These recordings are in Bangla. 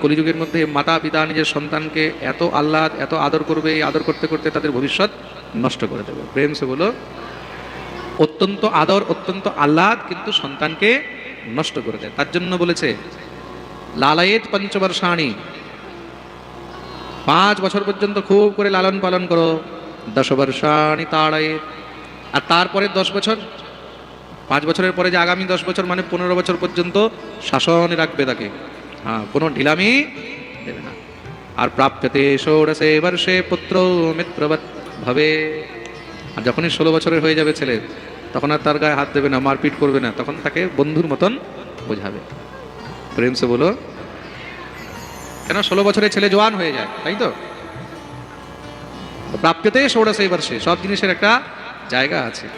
কলিযুগের মধ্যে মাতা পিতা নিজের সন্তানকে এত আহ্লাদ, এত আদর করবে, এই আদর করতে করতে তাদের ভবিষ্যৎ নষ্ট করে দেবে। প্রেম সে বলো, অত্যন্ত আদর, অত্যন্ত আহ্লাদ কিন্তু সন্তানকে নষ্ট করে দেয়। তার জন্য বলেছে, লালায়েত পঞ্চবর্ষাণী, পাঁচ বছর পর্যন্ত খুব করে লালন পালন করো দশ বর্ষাণী তাড়ায়েত আর তারপরে দশ বছর, পাঁচ বছরের পরে যে আগামী দশ বছর মানে পনেরো বছর পর্যন্ত শাসনে রাখবে তাকে। হ্যাঁ কোনো ঢিলামি। দেবে না। আর প্রাপ্যতে ষোড়শে বর্ষে পুত্র মিত্রবৎ ভাবে। আর যখনই ষোলো বছরের হয়ে যাবে ছেলে, তখন আর তার গায়ে হাত দেবে না, মারপিট করবে না, তখন তাকে বন্ধুর মতন বোঝাবে। প্রেম সে বলো, কেন ষোলো বছরের ছেলে জোয়ান হয়ে যায়, তাই তো প্রাপ্যতে ষোড়শে বর্ষে সব জিনিসের একটা জায়গা আছে।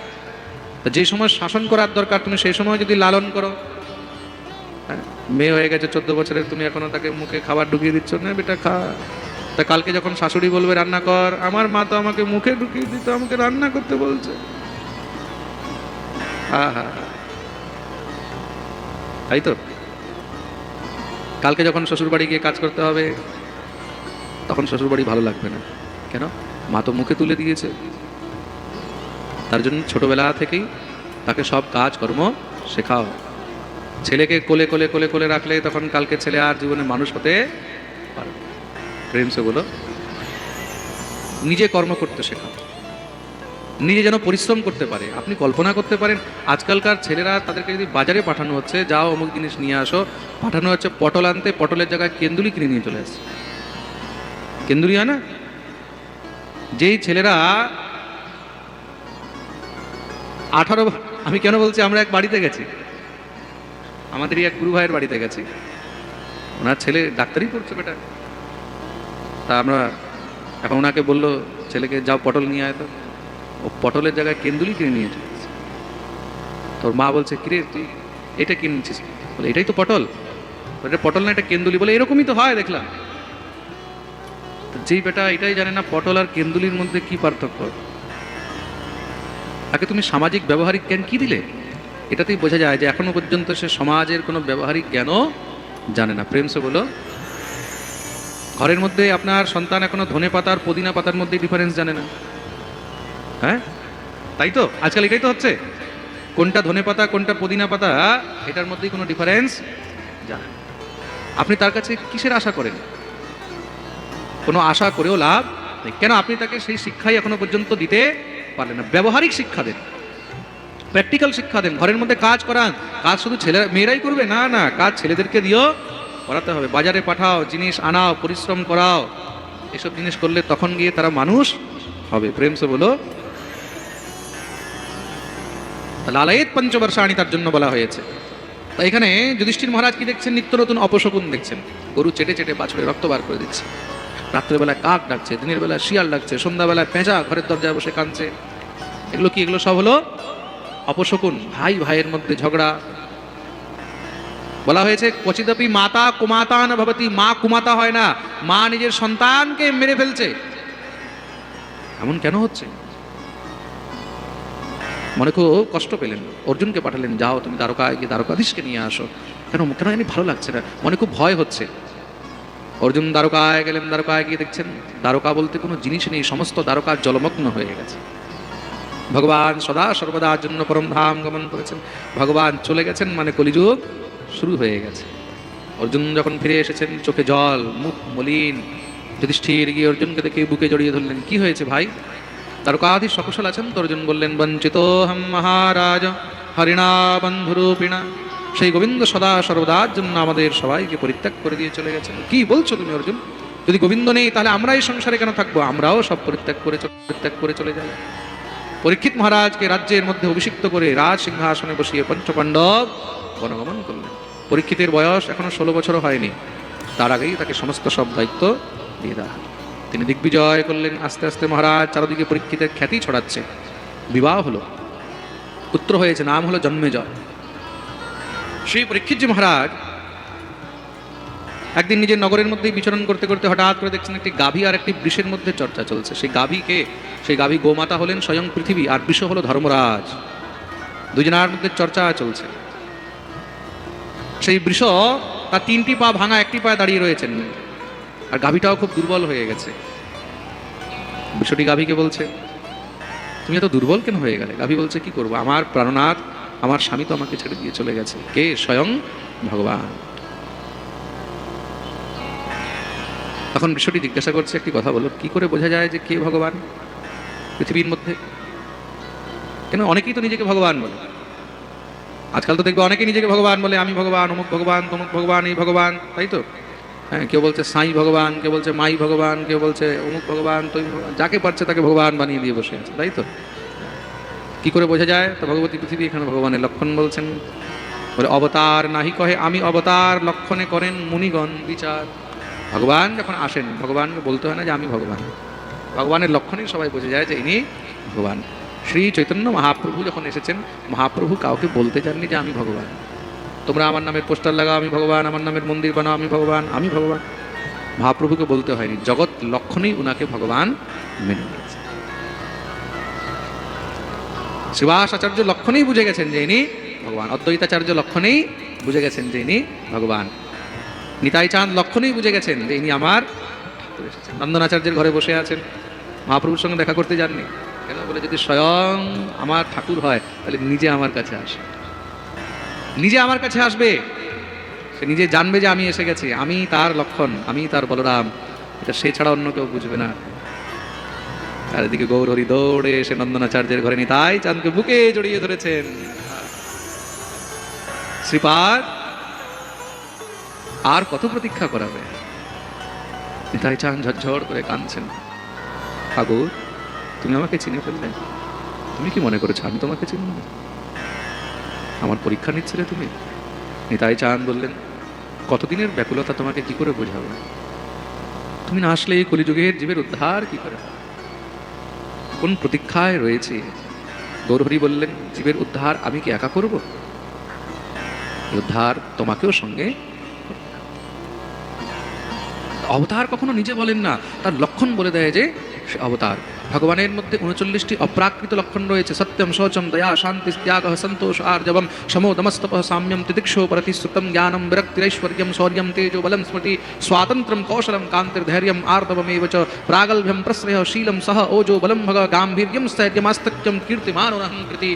তো যে সময় শাসন করার দরকার, তুমি সেই সময় যদি লালন করো মেয়ে হয়ে গেছে চোদ্দ বছরের, তুমি এখনও তাকে মুখে খাবার ঢুকিয়ে দিচ্ছ? না বেটা, খা। তা কালকে যখন শাশুড়ি বলবে, রান্না কর, আমার মা তো আমাকে মুখে ঢুকিয়ে দিত, আমাকে রান্না করতে বলছে। তাই তো? কালকে যখন শ্বশুর বাড়ি গিয়ে কাজ করতে হবে, তখন শ্বশুর বাড়ি ভালো লাগবে না। কেন? মা তো মুখে তুলে দিয়েছে। তার জন্য ছোটবেলা থেকেই তাকে সব কাজ কর্ম শেখাও। ছেলেকে কোলে কোলে কোলে কোলে রাখলে তখন কালকে ছেলে আর জীবনে মানুষ হতে পারে প্রেম সে বলো। নিজে কর্ম করতে শেখা নিজে যেন পরিশ্রম করতে পারে। আপনি কল্পনা করতে পারেন, আজকালকার ছেলেরা তাদেরকে যদি বাজারে পাঠানো হচ্ছে, যাও অমুক জিনিস নিয়ে আসো, পাঠানো হচ্ছে পটল আনতে, পটলের জায়গায় কেন্দুলি কিনে নিয়ে চলে আসছে। কেন্দুলি হয় না? যেই ছেলেরা আঠারো, আমি কেন বলছি আমরা এক বাড়িতে গেছি? আমাদেরই এক গুরু ভাইয়ের বাড়িতে গেছি। ওনার ছেলে ডাক্তারি পড়ছে বেটা। তা আমরা এখন ওনাকে বলল, ছেলেকে যাও পটল নিয়ে আয় তো। ও পটলের জায়গায় কেন্দুলি কিনে নিয়ে চলে এসেছে। তোর মা বলছে, কিরে, তুই এটা কিনেছিস বলে, এটাই তো পটল। এটা পটল না, এটা কেন্দুলি। বলে, এরকমই তো হয়, দেখলাম। যেই বেটা এটাই জানে না, পটল আর কেন্দুলির মধ্যে কি পার্থক্য? তাকে তুমি সামাজিক ব্যবহারিক জ্ঞান কি দিলে? এটাতেই বোঝা যায় যে এখনও পর্যন্ত সে সমাজের কোনো ব্যবহারিক জ্ঞানও জানে না। প্রেম সে বলো ঘরের মধ্যে আপনার সন্তান এখনও ধনে পাতার, পুদিনা পাতার মধ্যে ডিফারেন্স জানে না। হ্যাঁ? তাই তো? আজকাল এটাই তো হচ্ছে। কোনটা ধনে পাতা, কোনটা পুদিনা পাতা, এটার মধ্যেই কোনো ডিফারেন্স জানে আপনি তার কাছে কিসের আশা করেন? কোনো আশা করেও লাভ নেই। কেন? আপনি তাকে সেই শিক্ষাই এখনও পর্যন্ত দিতে পারলেন না। ব্যবহারিক শিক্ষা দেন। প্র্যাকটিক্যাল শিক্ষা দেন, ঘরের মধ্যে কাজ করান। কাজ শুধু ছেলে মেয়েরাই করবে? না না, কাজ ছেলেদেরকে দিও। করাতে হবে, বাজারে পাঠাও, জিনিস আনাও, পরিশ্রম করাও। এসব জিনিস করলে তখন গিয়ে তারা মানুষ হবে। প্রেম সে বলো। লালায়েত পঞ্চবর্ষাণী তার জন্য বলা হয়েছে। তা এখানে যুধিষ্ঠির মহারাজ কি দেখছেন? নিত্য নতুন অপশকুন দেখছেন। গরু চেটে চেটে বাছড়ে রক্ত বার করে দিচ্ছে। রাত্রেবেলায় কাক ডাকছে, দিনের বেলায় শিয়াল ডাকছে, সন্ধ্যাবেলায় পেঁচা ঘরের দরজায় বসে কাঁদছে। এগুলো কি, এগুলো সব হলো? অপশকুন ভাই ভাইয়ের মধ্যে ঝগড়া। বলা হয়েছে, কচিদপি মাতা কুমাতা না ভবতী, মা কুমাতা হয় না, মা নিজের সন্তানকে মেরে ফেলছে। এমন কেন হচ্ছে? মনে খুব কষ্ট পেলেন, অর্জুনকে পাঠালেন, যাও তুমি দ্বারকায় গিয়ে দ্বারকাধীশকে নিয়ে আসো। কেন কেন জানি ভালো লাগছে না? মনে খুব ভয় হচ্ছে। অর্জুন দ্বারকায় গেলেন, দ্বারকায় গিয়ে দেখছেন, দ্বারকা বলতে কোনো জিনিস নেই, সমস্ত দ্বারকা জলমগ্ন হয়ে গেছে। ভগবান সদা সর্বদার জন্য পরম ধাম গমন করেছেন। ভগবান চলে গেছেন মানে কলিযুগ শুরু হয়ে গেছে। অর্জুন যখন ফিরে এসেছেন, চোখে জল, মুখ মলিন, যুধিষ্ঠির গিয়ে অর্জুনকে দেখে বুকে জড়িয়ে ধরলেন, কি হয়েছে ভাই? তারকাধি সকুশল আছেন? তো অর্জুন বললেন বঞ্চিত হম মহারাজ, হরিণা বন্ধুরূপিণা, সেই গোবিন্দ সদা সর্বদার জন্য আমাদের সবাইকে পরিত্যাগ করে দিয়ে চলে গেছেন। কি বলছো তুমি অর্জুন? যদি গোবিন্দ নেই, তাহলে আমরা এই সংসারে কেন থাকব? আমরাও সব পরিত্যাগ করে পরিত্যাগ করে চলে যাই। পরীক্ষিত মহারাজকে রাজ্যের মধ্যে অভিষিক্ত করে রাজ সিংহাসনে বসিয়ে পঞ্চপাণ্ডব বনগমন করলেন। পরীক্ষিতের বয়স এখনও ষোলো বছর হয়নি। তার আগেই তাকে সমস্ত সব দায়িত্ব দিয়ে দেওয়া। তিনি দিগ্বিজয় করলেন আস্তে আস্তে মহারাজ, চারদিকে পরীক্ষিতের খ্যাতি ছড়াচ্ছে। বিবাহ হলো, পুত্র হয়েছে, নাম হলো জন্মেজয়। সেই পরীক্ষিতজি মহারাজ একদিন নিজের নগরের মধ্যেই বিচরণ করতে করতে হঠাৎ করে দেখছেন একটি গাভী আর একটি বৃষের মধ্যে চর্চা চলছে। সেই গাভীকে সেই গাভী গোমাতা হলেন স্বয়ং পৃথিবী আর বৃষ হলো ধর্মরাজ। দুজনার মধ্যে চর্চা চলছে। সেই বৃষ তার তিনটি পা ভাঙা একটি পায়ে দাঁড়িয়ে রয়েছেন। আর গাভীটাও খুব দুর্বল হয়ে গেছে। বিষয়টি গাভীকে বলছে, তুমি এত দুর্বল কেন হয়ে গেলে? গাভী বলছে, কি করব? আমার প্রাণনাথ, আমার স্বামী তো আমাকে ছেড়ে দিয়ে চলে গেছে। কে? স্বয়ং ভগবান। তখন বিষয়টি জিজ্ঞাসা করছে একটি কথা বলো, কি করে বোঝা যায় যে কে ভগবান পৃথিবীর মধ্যে? কেন অনেকেই তো নিজেকে ভগবান বলে। আজকাল তো দেখবে অনেকেই নিজেকে ভগবান বলে, আমি ভগবান, অমুক ভগবান, তমুক ভগবান, এই ভগবান, তাই তো? হ্যাঁ কেউ বলছে সাই ভগবান, কেউ বলছে মাই ভগবান, কেউ বলছে অমুক ভগবান তৈ ভগবান, যাকে পারছে তাকে ভগবান বানিয়ে দিয়ে বসে আছে, তাই তো? কি করে বোঝা যায়? তো ভগবতী পৃথিবী এখানে ভগবানের লক্ষণ বলছেন। বলে, অবতার নাহি কহে, আমি অবতার লক্ষণে করেন মুনিগণ বিচার। ভগবান যখন আসেন ভগবানকে বলতে হয় না যে আমি ভগবান। ভগবানের লক্ষণেই সবাই বোঝা যায় যে ইনি ভগবান। শ্রী চৈতন্য মহাপ্রভু যখন এসেছেন, মহাপ্রভু কাউকে বলতে চাননি যে আমি ভগবান। তোমরা আমার নামের পোস্টার লাগাও, আমি ভগবান, আমার নামের মন্দির বানাও, আমি ভগবান আমি ভগবান। মহাপ্রভুকে বলতে হয়নি, জগৎ লক্ষণেই উনাকে ভগবান মেনে নিয়েছে। শ্রীবাস আচার্য লক্ষণেই বুঝে গেছেন যে ইনি ভগবান, অদ্বৈতাচার্য লক্ষণেই বুঝে গেছেন যে ইনি ভগবান। নিতাই চাঁদ লক্ষণেই বুঝে গেছেন যে ইনি আমার নন্দনাচার্যের ঘরে বসে আছেন। মহাপ্রভুর সঙ্গে দেখা করতে যাননি। কেন? বলে যদি স্বয়ং আমার ঠাকুর হয়, তাহলে নিজে আমার কাছে আসে নিজে আমার কাছে আসবে। সে নিজে জানবে যে আমি এসে গেছি। আমি তার লক্ষণ, আমি তার বলরাম। এটা সে ছাড়া অন্য কেউ বুঝবে না। চারিদিকে গৌরহরি দৌড়ে এসে নন্দনাচার্যের ঘরে নিতাই চাঁদকে বুকে জড়িয়ে ধরেছেন। শ্রীপাদ আর কত প্রতীক্ষা করাবে? নিতাই চান ঝরঝর করে কাঁদছেন। ঠাকুর তুমি আমাকে চিনে ফেললে? তুমি কি মনে করেছ আমি তোমাকে চিনব? না? আমার পরীক্ষা নিচ্ছিলে তুমি। নিতাই চান বললেন, কতদিনের ব্যাকুলতা তোমাকে কি করে বোঝাবো? তুমি না আসলে এই কলিযুগের জীবের উদ্ধার কি করে? কোন প্রতীক্ষায় রয়েছে? গৌরহরি বললেন, জীবের উদ্ধার আমি কি একা করব? উদ্ধার তোমাকেও সঙ্গে। অবতার কখনো নিজে বলেন না। তার লক্ষণ বলে দেয় যে, সে অবতার। ভগবানের মধ্যে উনচল্লিশটি অপ্রাকৃত লক্ষণ রয়েছে। সত্যম, শৌচম, দয়া, শান্তি, ত্যাগ, সন্তোষ, আর্জবম সমোদমস্তপ সাম্যম তিদিক্ষো প্রতিশ্রুতম জ্ঞানম বিরক্তিরৈশ্বর্যম শৌর্যম, তেজো, বলম, স্মৃতি, স্বাতন্ত্র্যম, কৌশলম কান্তির্ধৈর্যম আর্দবমেব চ, প্রাগলভ্যম, প্রশ্রয়, শীলম, সহ, ওজো, বলম, ভগ, গাম্ভীর্যম স্থৈর্যমাস্তক্যম কীর্তিমানোহম কৃতি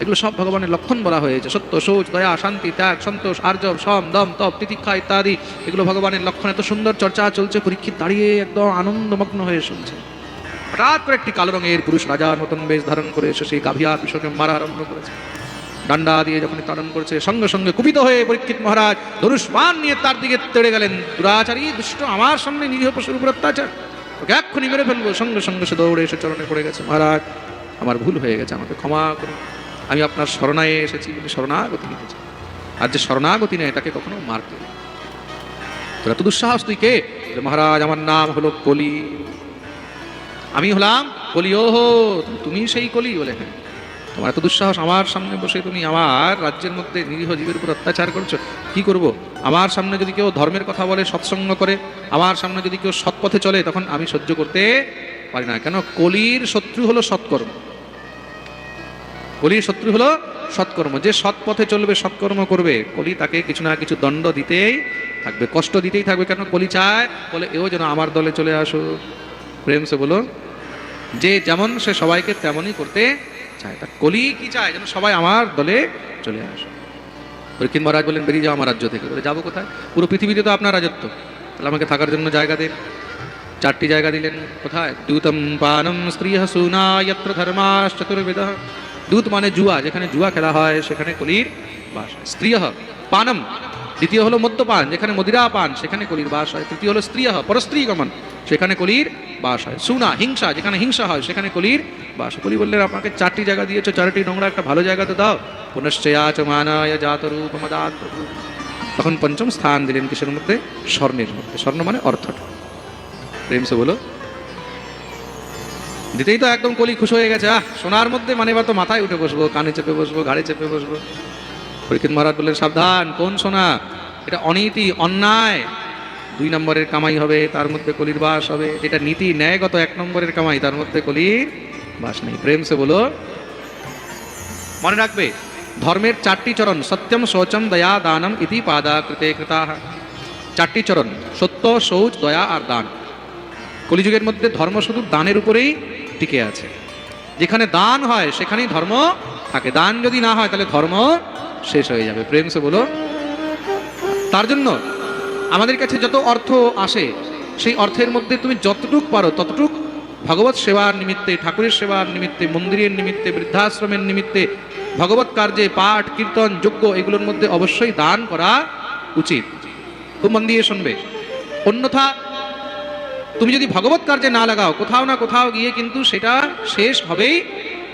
এগুলো সব ভগবানের লক্ষণ বলা হয়েছে। সত্য শৌচ দয়া, শান্তি, ত্যাগ, সন্তোষ, আর্জব, সম, দম, তপ, তিতিক্ষা ইত্যাদি। এগুলো ভগবানের লক্ষণ। এত সুন্দর চর্চা চলছে, পরীক্ষিত দাঁড়িয়ে একদম আনন্দমগ্ন হয়ে শুনছে। হঠাৎ করে একটি কালো রঙের পুরুষ রাজার মতন বেশ ধারণ করে এসে সেই গাভিয়া বিশ্বকে মারা আরম্ভ করেছে। ডান্ডা দিয়ে যখন তাড়ন করেছে, সঙ্গে সঙ্গে কুপিত হয়ে পরীক্ষিত মহারাজ ধনুষ বান নিয়ে তার দিকে তেড়ে গেলেন। দুরাচারী, দুষ্ট, আমার সামনে নিরীহ পশুর উপর অত্যাচার। ওকে এক্ষুনি মেরে ফেলব। সঙ্গে সঙ্গে সে দৌড়ে এসে চরণে পড়ে গেছে। মহারাজ, আমার ভুল হয়ে গেছে, আমাকে ক্ষমা করুন। আমি আপনার শরণায় এসেছি বলে শরণাগতি নিতে চাই। আর যে শরণাগতি নেয় তাকে কখনো মারতে। তোরা তো দুঃসাহস তুই কে? মহারাজ, আমার নাম হলো কলি। আমি হলাম কলি ও হো তুমি সেই কলি? বলে হ্যাঁ। তোমার এত দুঃসাহস আমার সামনে বসে তুমি আমার রাজ্যের মধ্যে নিরীহ জীবের উপর অত্যাচার করছ, কি করব? আমার সামনে যদি কেউ ধর্মের কথা বলে, সৎসঙ্গ করে, আমার সামনে যদি কেউ সৎ পথে চলে, তখন আমি সহ্য করতে পারি না। কেন? কলির শত্রু হলো সৎকর্ম। কলির শত্রু হলো সৎকর্ম। যে সৎ পথে চলবে, সৎকর্ম করবে। কলি তাকে কিছু না কিছু দণ্ড দিতেই থাকবে, কষ্ট দিতেই থাকবে। কেন? কলি চায়, বলে, এও যেন আমার দলে চলে আসো। প্রেম সে বলো যে যেমন সে সবাইকে তেমনই করতে চায়। তা কলি কি চায়? যেন সবাই আমার দলে চলে আসে। পরীক্ষিত মহারাজ বললেন, বেরিয়ে যাও আমার রাজ্য থেকে। বলে, যাব কোথায়? পুরো পৃথিবীতে তো আপনার রাজত্ব। তাহলে আমাকে থাকার জন্য জায়গা দিন চারটি জায়গা দিলেন, কোথায়? দ্যুতম পানম স্ত্রী যত্র ধর্মাশ্চতুর্বেদ। দূত মানে জুয়া যেখানে জুয়া খেলা হয় সেখানে কলির বাস হয় স্ত্রী পানম দ্বিতীয় হলো মদ্যপান যেখানে মদিরা পান সেখানে কলির বাস হয় তৃতীয় হলো স্ত্রী পরস্ত্রী গমন সেখানে কলির বাস হয় সুনা হিংসা যেখানে হিংসা হয় সেখানে কলির বাস কলি বললেন আপনাকে চারটি জায়গা দিয়েছ চারটি নোংরা একটা ভালো জায়গা তো দাও পুনশ্চয়াচ মানায় জাত রূপ তখন পঞ্চম স্থান দিলেন কিসের মধ্যে স্বর্ণের মধ্যে স্বর্ণ মানে অর্থটা প্রেম সে বলো দিতেই তো একদম কলি খুশ হয়ে গেছে। আহ, সোনার মধ্যে মানে এবার তো মাথায় উঠে বসবো, কানে চেপে বসবো, ঘাড়ে চেপে বসবো। পরীক্ষিত মহারাজ বললেন, সাবধান, কোন সোনা? এটা অনীতি, অন্যায়। দুই নম্বরের কামাই হবে, তার মধ্যে কলির বাস হবে। এটা নীতি, ন্যায়গত এক নম্বরের কামাই, তার মধ্যে কলির বাস নেই। প্রেম সে বলো মনে রাখবে, ধর্মের চারটি চরণ, সত্যম, শৌচম, দয়া, দানম ইতি পাদা কৃতে কৃতা চারটি চরণ, সত্য, শৌচ, দয়া আর দান। কলিযুগের মধ্যে ধর্ম শুধু দানের উপরেই টিকে আছে। যেখানে দান হয়, সেখানেই ধর্ম থাকে। দান যদি না হয়, তাহলে ধর্ম শেষ হয়ে যাবে। প্রেম সে বলো। তার জন্য আমাদের কাছে যত অর্থ আসে, সেই অর্থের মধ্যে তুমি যতটুক পারো, ততটুক ভগবত সেবার নিমিত্তে, ঠাকুরের সেবার নিমিত্তে, মন্দিরের নিমিত্তে, বৃদ্ধাশ্রমের নিমিত্তে, ভগবত কার্যে পাঠ, কীর্তন, যজ্ঞ, এগুলোর মধ্যে অবশ্যই দান করা উচিত। খুব মন দিয়ে শুনবে। অন্যথা তুমি যদি ভগবত কার্যে না লাগাও, কোথাও না কোথাও গিয়ে কিন্তু সেটা শেষ হবেই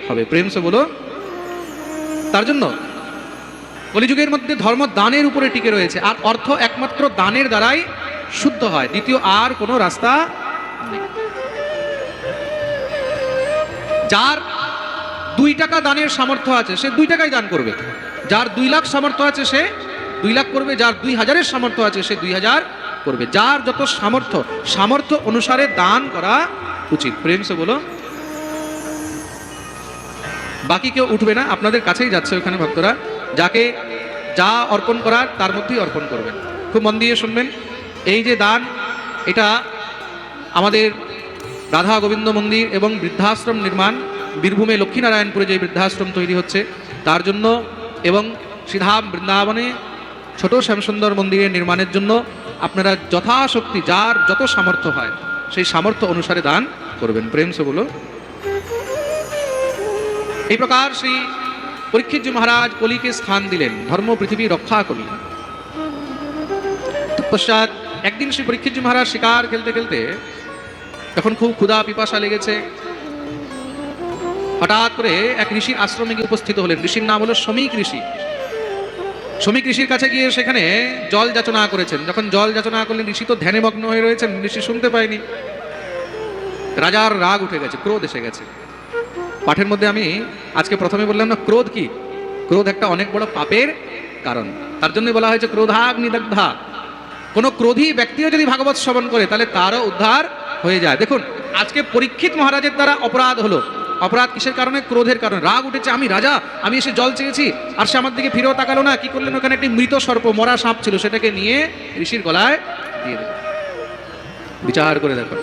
হবে। প্রেম সে বলো, তার জন্য কলিযুগের মধ্যে ধর্ম দানের উপরে টিকে রয়েছে, আর অর্থ একমাত্র দানের দ্বারাই শুদ্ধ হয়, দ্বিতীয় আর কোনো রাস্তা নেই। যার দুই টাকা দানের সামর্থ্য আছে, সে দুই টাকাই দান করবে। যার দুই লাখ সামর্থ্য আছে, সে দুই লাখ করবে, যার দুই হাজারের সামর্থ্য আছে, সে দুই হাজার করবে। যার যত সামর্থ্য সামর্থ্য অনুসারে দান করা উচিত। প্রেম সে বলো। বাকি কেউ উঠবে না, আপনাদের কাছেই যাচ্ছে ওখানে ভক্তরা। যাকে যা অর্পণ করার, তার মধ্যেই অর্পণ করবেন খুব মন দিয়ে শুনবেন। এই যে দান, এটা আমাদের রাধা গোবিন্দ মন্দির এবং বৃদ্ধাশ্রম নির্মাণ, বীরভূমে লক্ষ্মীনারায়ণপুরে যে বৃদ্ধাশ্রম তৈরি হচ্ছে, তার জন্য এবং শ্রীধাম বৃন্দাবনে ছোট শ্যামসুন্দর মন্দিরের নির্মাণের জন্য আপনারা যথাশক্তি যার যত সামর্থ্য হয়, সেই সামর্থ্য অনুসারে দান করবেন। প্রেম সে বলো। এই প্রকার শ্রী পরীক্ষিত মহারাজ কলিকে স্থান দিলেন, ধর্ম পৃথিবী রক্ষা করলেন। তৎপশ্চাৎ একদিন শ্রী পরীক্ষিত মহারাজ শিকার খেলতে খেলতে যখন খুব ক্ষুধা পিপাসা লেগেছে, হঠাৎ করে এক ঋষির আশ্রমে গিয়ে উপস্থিত হলেন। ঋষির নাম হলো শ্রমিক ঋষি। শ্রমিক ঋষির কাছে গিয়ে সেখানে জল যাচনা করেছেন। যখন জল যাচনা করলেন, ঋষি তো ধ্যানে মগ্ন হয়ে রয়েছেন, ঋষি শুনতে পায়নি। রাজার রাগ উঠে গেছে, ক্রোধ এসে গেছে। পাঠের মধ্যে আমি আজকে প্রথমে বললাম, না, ক্রোধ কি? ক্রোধ একটা অনেক বড় পাপের কারণ। তার জন্য বলা হয়েছে, ক্রোধাগ্নিদগ্ধা। কোনো ক্রোধী ব্যক্তিও যদি ভাগবত শ্রবণ করে, তাহলে তারও উদ্ধার হয়ে যায়। দেখুন, আজকে পরীক্ষিত মহারাজের দ্বারা অপরাধ হলো। অপরাধ কিসের কারণে? ক্রোধের কারণে। রাগ উঠেছে, আমি রাজা, আমি এসে জল চেয়েছি, আর সে আমার দিকে ফিরেও তাকালো না। কি করলেন? ওখানে একটি মৃত সর্প, মরা সাপ ছিল, সেটাকে নিয়ে ঋষির গলায় দিয়ে দিল বিচার করে দেখো।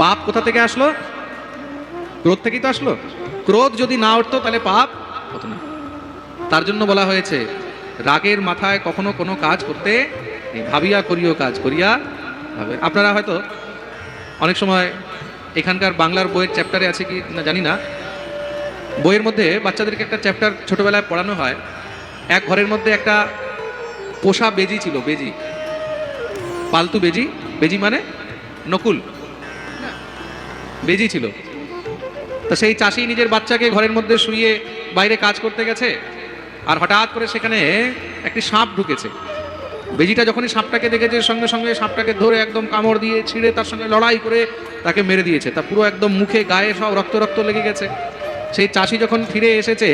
পাপ কোথা থেকে আসলো? ক্রোধ থেকেই তো আসলো। ক্রোধ যদি না উঠতো, তাহলে পাপ হতো না। তার জন্য বলা হয়েছে, রাগের মাথায় কখনো কোনো কাজ করতে ভাবিয়া করিও কাজ, করিয়া আপনারা হয়তো অনেক সময় এখানকার বাংলার বইয়ের চ্যাপ্টারে আছে কি না জানি না। বইয়ের মধ্যে বাচ্চাদেরকে একটা চ্যাপ্টার ছোটবেলায় পড়ানো হয়। এক ঘরের মধ্যে একটা পোষা বেজি ছিল, বেজি। পালতু বেজি। বেজি মানে নকুল। বেজি ছিল। তো সেই চাষি নিজের বাচ্চাকে ঘরের মধ্যে শুয়ে বাইরে কাজ করতে গেছে। আর হঠাৎ করে সেখানে একটি সাপ ঢুকেছে। বেজিটা যখনই সাপটাকে দেখেছে, সঙ্গে সঙ্গে সাপটাকে ধরে একদম কামড় দিয়ে ছিঁড়ে তার সঙ্গে লড়াই করে তাকে মেরে দিয়েছে। তা পুরো একদম মুখে, গায়ে সব রক্ত রক্ত লেগে গেছে। সেই চাষি যখন ফিরে এসেছে,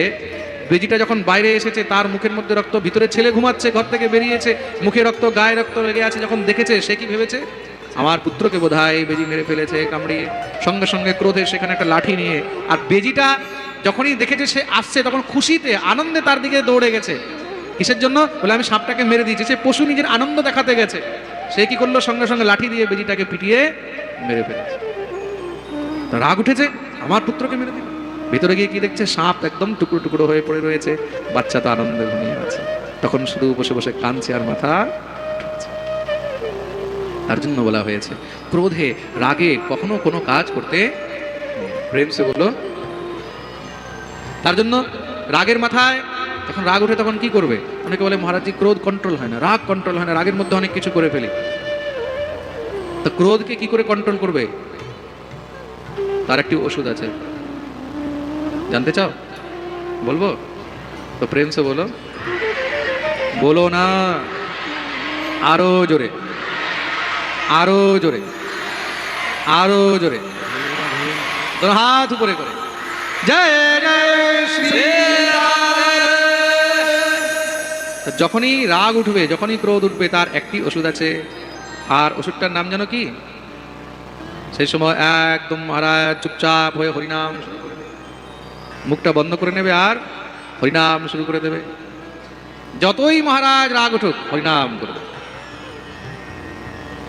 বেজিটা যখন বাইরে এসেছে, তার মুখের মধ্যে রক্ত, ভিতরে ছেলে ঘুমাচ্ছে, ঘর থেকে বেরিয়েছে, মুখে রক্ত, গায়ে রক্ত লেগে আছে, যখন দেখেছে, সে কি ভেবেছে? আমার পুত্রকে বোধহয় বেজি মেরে ফেলেছে কামড়িয়ে। সঙ্গে সঙ্গে ক্রোধে সেখানে একটা লাঠি নিয়ে, আর বেজিটা যখনই দেখেছে, সে আসছে, তখন খুশিতে, আনন্দে তার দিকে দৌড়ে গেছে। কিসের জন্য? বলে, আমি সাপটাকে মেরে দিয়েছি। সে পশু নিজের আনন্দ দেখাতে গেছে। সে কি করল? সঙ্গে সঙ্গে লাঠি দিয়ে বেজিটাকে পিটিয়ে মেরে ফেলেছে। রাগ উঠেছে, আমার পুত্রকে মেরে দিল? ভিতরে গিয়ে কি দেখছে? সাপ একদম টুকরো টুকরো হয়ে পড়ে রয়েছে। বাচ্চা তো আনন্দে ঘুমিয়ে আছে। তখন শুধু বসে বসে কাঁদছে আর মাথা তার জন্য বলা হয়েছে, ক্রোধে, রাগে কখনো কোনো কাজ করতে নেই। প্রেম সে বলল, তার জন্য রাগের মাথায় যখন রাগ উঠে তখন কি করবে? অনেকে বলে মহারাজজি ক্রোধ কন্ট্রোল হয় না, রাগ কন্ট্রোল হয় না, রাগের মধ্যে অনেক কিছু করে ফেলি। তো ক্রোধকে কি করে কন্ট্রোল করবে? তার একটি ওষুধ আছে। জানতে চাও? বলব? তো প্রেম সে বলো। বলো না। আরও জোরে। আরও জোরে। আরও জোরে। হাত উপরে করে। জয় জয়, শ্রী যখনই রাগ উঠবে, যখনই ক্রোধ উঠবে, তার একটি ওষুধ আছে। আর ওষুধটার নাম যেন কি? সেই সময় একদম মহারাজ চুপচাপ হয়ে হরিনাম মুখটা বন্ধ করে নেবে আর হরিনাম শুরু করে দেবে। যতই মহারাজ রাগ উঠুক, হরিনাম করবে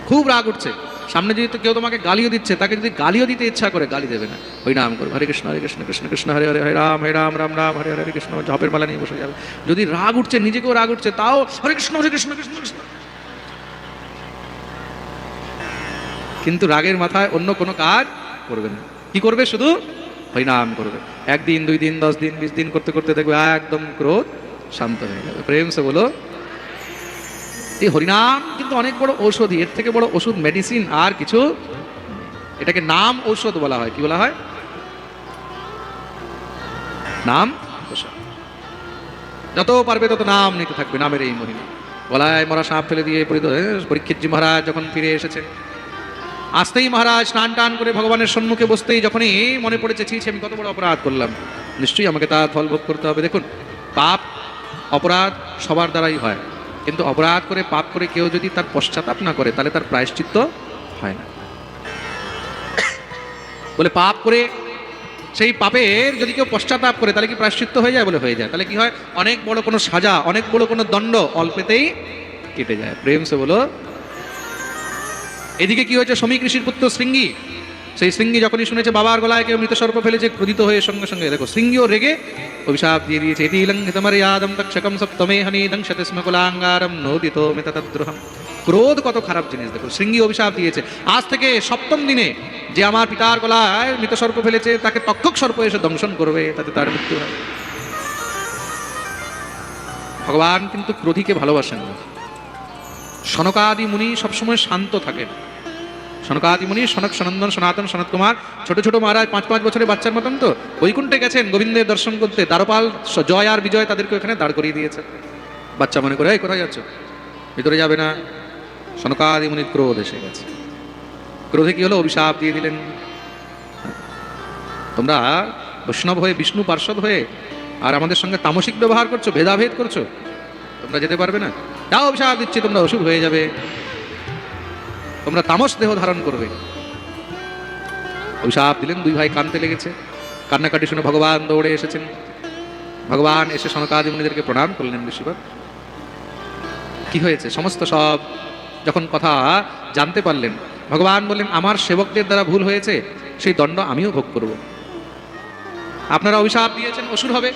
খুব রাগ উঠছে। সামনে যদি কেউ তোমাকে গালিও দিচ্ছে, তাকে যদি গালিও দিতে ইচ্ছা করে, গালি দেবে না। ওই নাম করবে হরে কৃষ্ণ হরে কৃষ্ণ কৃষ্ণ কৃষ্ণ, হরে হরে হরে রাম হরে রাম রাম রাম, হরে হরে কৃষ্ণ জপের মালা নিয়ে বসে যাবে। যদি রাগ উঠছে, নিজেকেও রাগ উঠছে, তাও হরে কৃষ্ণ হরে কৃষ্ণ কৃষ্ণ কৃষ্ণ। কিন্তু রাগের মাথায় অন্য কোনো কাজ করবে না। কি করবে শুধু? হরিনাম করবে। একদিন, দুই দিন, দশ দিন, বিশ দিন করতে করতে দেখবে একদম ক্রোধ শান্ত হয়ে যাবে প্রেম সে বলো এই হরিনাম কিন্তু অনেক বড় ঔষধি এর থেকে বড় ওষুধ মেডিসিন আর কিছু এটাকে নাম ঔষধ বলা হয় কি বলা হয়? নাম যত পারবে তত নাম নিতে থাকবে নামের এই মহিমা গলায় মরা সাপ ফেলে দিয়ে পরীক্ষিতজি মহারাজ যখন ফিরে এসেছে। আসতেই মহারাজ স্নান টান করে ভগবানের সম্মুখে বসতেই যখনই মনে পড়েছে ছি ছি, আমি কত বড় অপরাধ করলাম। নিশ্চয়ই আমাকে তার ফল ভোগ করতে হবে। দেখুন পাপ অপরাধ সবার দ্বারাই হয়। কিন্তু অপরাধ করে, পাপ করে কেউ যদি তার পশ্চাতাপ না করে, তাহলে তার প্রায়শ্চিত্ত হয় না। বলে পাপ করে, সেই পাপের যদি কেউ পশ্চাতাপ করে, তাহলে কি প্রায়শ্চিত্ত হয়ে যায় বলে? হয়ে যায়। তাহলে কি হয়? অনেক বড় কোনো সাজা, অনেক বড় কোনো দণ্ড অল্পেতেই কেটে যায়। প্রেম সে বলো, এদিকে কি হয়েছে? সমী কৃষির পুত্র শৃঙ্গি সেই শৃঙ্গি যখনই শুনেছে বাবার গলায় কেউ মৃত সর্প ফেলেছে, ক্রোধিত হয়ে সঙ্গে সঙ্গে, দেখো শৃঙ্গিও রেগে অভিশাপ দিয়ে দিয়েছে, এটি লঙ্ঘিতমর্যাদম তক্ষকম সপ্তমে হনি দংশতে স্ম কুলাঙ্গারম নোদিত মেতদ্রোহম ক্রোধ কত খারাপ জিনিস, দেখো শৃঙ্গি অভিশাপ দিয়েছে। আজ থেকে সপ্তম দিনে যে আমার পিতার গলায় মৃত সর্প ফেলেছে, তাকে তক্ষক সর্প এসে দংশন করবে, তাতে তার মৃত্যু হয়। ভগবান কিন্তু ক্রোধীকে ভালোবাসেন না। সনকাদি মুনি সবসময় শান্ত থাকেন। সনকাদি মুনি সনক সনন্দন সনাতন সনত কুমার ছোট ছোট মহারাজ, পাঁচ পাঁচ বছরের বাচ্চার মতন তো। বৈকুণ্ঠে গেছেন গোবিন্দের দর্শন করতে। দ্বারপাল জয় আর বিজয় তাদেরকে ওখানে দাঁড় করিয়ে দিয়েছে। বাচ্চা মনে করে কোথায় যাচ্ছ? ভিতরে যাবে না। সনকাদি মুনির ক্রোধ এসে গেছে। ক্রোধে কি হলো? অভিশাপ দিয়ে দিলেন। তোমরা বৈষ্ণব হয়ে, বিষ্ণু পার্ষদ হয়ে, আর আমাদের সঙ্গে তামসিক ব্যবহার করছ, ভেদাভেদ করছ, তোমরা যেতে পারবে না? যাও, অভিশাপ দিচ্ছি, তোমরা অসুখ হয়ে যাবে। তোমরা তামস দেহ ধারণ করবে। অভিশাপ দিলেন দুই ভাই, কানতে লেগেছে। কান্নাকাটি শুনে ভগবান দৌড়ে এসেছেন। ভগবান এসে সনকাদি মুনিদেরকে প্রণাম করলেন ঋষিবর কি হয়েছে? সমস্ত সব যখন কথা জানতে পারলেন, ভগবান বললেন, আমার সেবকদের দ্বারা ভুল হয়েছে, সেই দণ্ড আমিও ভোগ করব। আপনারা অভিশাপ দিয়েছেন, অসুর হবে।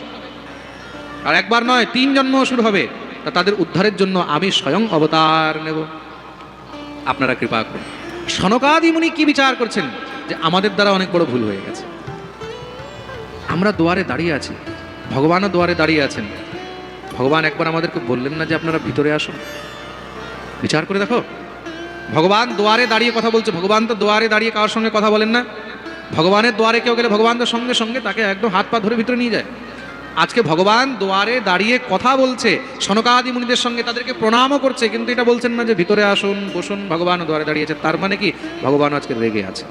আর একবার নয়, তিন জন্ম অসুর হবে। তা তাদের উদ্ধারের জন্য আমি স্বয়ং অবতার নেব। আপনারা কৃপা করুন। সনকাদি মুনি কি বিচার করছেন? যে আমাদের দ্বারা অনেক বড় ভুল হয়ে গেছে। আমরা দুয়ারে দাঁড়িয়ে আছি। ভগবানও দুয়ারে দাঁড়িয়ে আছেন। ভগবান একবার আমাদেরকে বললেন না যে আপনারা ভিতরে আসুন। বিচার করে দেখো। ভগবান দুয়ারে দাঁড়িয়ে কথা বলছে। ভগবান তো দুয়ারে দাঁড়িয়ে কারোর সঙ্গে কথা বলেন না। ভগবানের দুয়ারে কেউ গেলে ভগবান তো সঙ্গে সঙ্গে তাকে একদম হাত পা ধরে ভিতরে নিয়ে যায়। আজকে ভগবান দুয়ারে দাঁড়িয়ে কথা বলছে। সনকাদি মুনিদের সঙ্গে তাদেরকে প্রণামও করছে, কিন্তু এটা বলছেন না যে ভিতরে আসুন, বসুন ভগবান দুয়ারে দাঁড়িয়েছে। তার মানে কি? ভগবান আজকে রেগে আছে।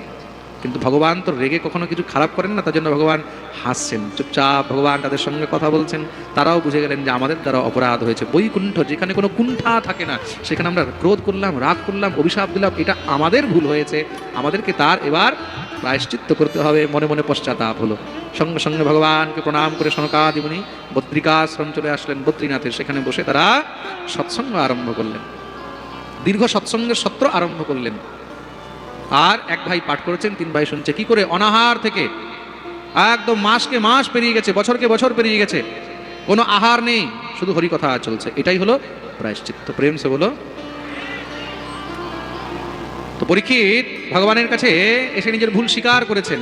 কিন্তু ভগবান তো রেগে কখনো কিছু খারাপ করেন না, তার জন্য ভগবান হাসছেন, চুপচাপ ভগবান তাদের সঙ্গে কথা বলছেন। তারাও বুঝে গেলেন যে আমাদের দ্বারা অপরাধ হয়েছে। বৈকুণ্ঠ, যেখানে কোনো কুণ্ঠা থাকে না, সেখানে আমরা ক্রোধ করলাম, রাগ করলাম, অভিশাপ দিলাম, এটা আমাদের ভুল হয়েছে। আমাদেরকে তার এবার প্রায়শ্চিত্ত করতে হবে, মনে মনে পশ্চাতাপ হলো। সঙ্গে সঙ্গে ভগবানকে প্রণাম করে সনকাদিমণি বদ্রিকাশ্রম চলে আসলেন বদ্রীনাথের সেখানে বসে তারা সৎসঙ্গ আরম্ভ করলেন। দীর্ঘ সৎসঙ্গের সত্র আরম্ভ করলেন। আর এক ভাই পাঠ করেছেন, তিন ভাই শুনছে, কি করে? অনাহার থেকে? একদম মাসকে মাস পেরিয়ে গেছে বছরকে বছর পেরিয়ে গেছে। কোনো আহার নেই, শুধু হরিকথা চলছে। এটাই হলো প্রায়শ্চিত্ত। প্রেম সে বলো। তো পরীক্ষিত ভগবানের কাছে এসে নিজের ভুল স্বীকার করেছেন।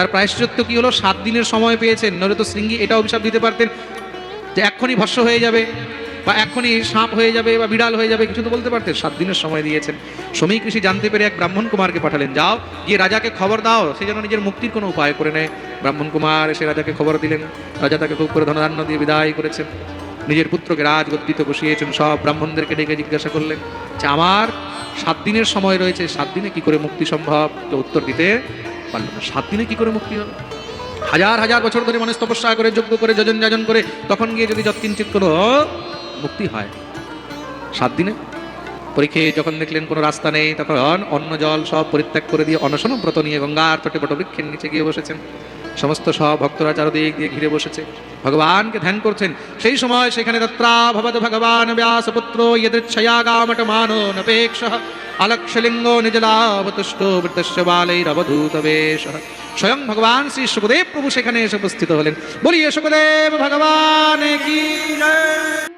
তার প্রায়শ্চিত্ত কি হলো? সাত দিনের সময় পেয়েছেন। নইলে তো শৃঙ্গি এটা অভিশাপ দিতে পারতেন যে এক্ষুনি ভস্য হয়ে যাবে বা এক্ষুনি সাপ হয়ে যাবে বা বিড়াল হয়ে যাবে, কিছু তো বলতে পারতেন। সাত দিনের সময় দিয়েছেন। সমী কৃষি জানতে পেরে এক ব্রাহ্মণ কুমারকে পাঠালেন। যাও, গিয়ে রাজাকে খবর দাও। সে যেন নিজের মুক্তির কোনো উপায় করে নেয়। ব্রাহ্মণ কুমার এসে রাজাকে খবর দিলেন। রাজা তাকে খুব করে ধনধান্য দিয়ে বিদায় করেছেন। নিজের পুত্রকে রাজগদ্দিতে বসিয়েছেন। সব ব্রাহ্মণদেরকে ডেকে জিজ্ঞাসা করলেন যে, আমার সাত দিনের সময় রয়েছে। সাত দিনে কি করে মুক্তি সম্ভব? কেউ উত্তর দিতে পারল না সাত দিনে কি করে মুক্তি হবে? হাজার হাজার বছর ধরে মানুষ তপস্যা করে, যজ্ঞ করে, যজন যাজন করে, তখন গিয়ে যদি যৎকিঞ্চিত কোনো মুক্তি হয়, সাত দিনে? পরীক্ষে যখন দেখলেন কোনো রাস্তা নেই, তখন অন্ন, জল সব পরিত্যাগ করে দিয়ে অনশন ব্রত নিয়ে গঙ্গার তটে বটবৃক্ষের নিচে গিয়ে বসেছেন। সমস্ত সব ভক্তরা চারদিক দিয়ে ঘিরে বসেছে। ভগবানকে ধ্যান করছেন। সেই সময় সেখানে তত্রা ভবদ ভগবান ব্যাসপুত্র ইয়দৃচ্ছয়া গামট মানো নপেক্ষ अलक्षलिंग निजलावतुष्टो वृतश्च बालैरवधूत वेश স্বয়ং ভগবান শ্রী সুখদেব প্রভু সেখানে এসে উপস্থিত হলেন বলিয়ে সুখদেব ভগবান কি জয়